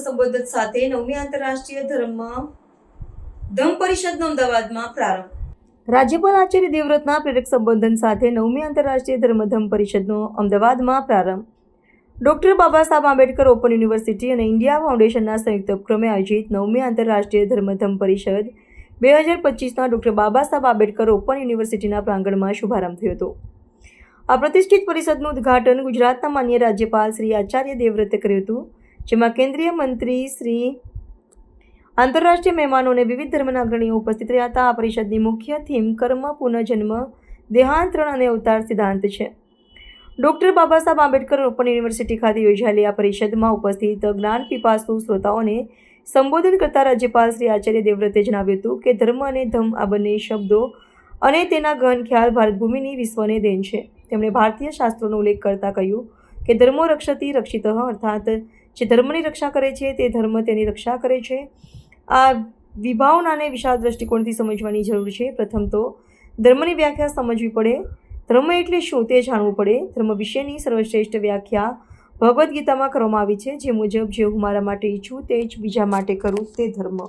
સંબોધન સાથે નવમી આંતરરાષ્ટ્રીય ધર્મ ધમ પરિષદનો અમદાવાદમાં પ્રારંભ. રાજ્યપાલ આચાર્ય દેવવ્રતના પ્રેરક સંબોધન સાથે નવમી આંતરરાષ્ટ્રીય ધર્મધમ પરિષદનો અમદાવાદમાં પ્રારંભ. Doctor Baba Saheb Ambedkar open university અને ઇન્ડિયા ફાઉન્ડેશનના સંયુક્ત ઉપક્રમે આયોજિત નવમી આંતરરાષ્ટ્રીય ધર્મધમ પરિષદ બે હજાર પચીસના ડોક્ટર બાબા સાહેબ આંબેડકર ઓપન યુનિવર્સિટીના પ્રાંગણમાં શુભારંભ થયો હતો. આ પ્રતિષ્ઠિત પરિષદનું ઉદ્ઘાટન ગુજરાતના માન્ય રાજ્યપાલ શ્રી આચાર્ય દેવવ્રતે કર્યું હતું, જેમાં કેન્દ્રીય મંત્રી શ્રી આંતરરાષ્ટ્રીય મહેમાનોને વિવિધ ધર્મના અગ્રણીઓ ઉપસ્થિત રહ્યા હતા. આ પરિષદની મુખ્ય થીમ કર્મ, પુનઃજન્મ, દેહાંતરણ અને અવતાર સિદ્ધાંત છે. ડૉક્ટર બાબા સાહેબ આંબેડકર ઓપન યુનિવર્સિટી ખાતે યોજાયેલી આ પરિષદમાં ઉપસ્થિત જ્ઞાન પીપાસુ શ્રોતાઓને સંબોધન કરતા રાજ્યપાલ શ્રી આચાર્ય દેવવ્રતે જણાવ્યું હતું કે ધર્મ અને ધમ આ બંને શબ્દો અને તેના ગહન ખ્યાલ ભારત ભૂમિની વિશ્વને દેન છે. તેમણે ભારતીય શાસ્ત્રોનો ઉલ્લેખ કરતા કહ્યું કે ધર્મો રક્ષતી રક્ષિત અર્થાત જે ધર્મની રક્ષા કરે છે તે ધર્મ તેની રક્ષા કરે છે. આ વિભાવનાને વિશાળ દ્રષ્ટિકોણથી સમજવાની જરૂર છે. પ્રથમ તો ધર્મની વ્યાખ્યા સમજવી પડે. ધર્મ એટલે શું તે જાણવું પડે. ધર્મ વિશેની સર્વશ્રેષ્ઠ વ્યાખ્યા ભગવદ્ ગીતામાં કરવામાં આવી છે. જે મુજબ જે હું મારા માટે ઈચ્છું, તે જ બીજા માટે કરું, તે ધર્મ.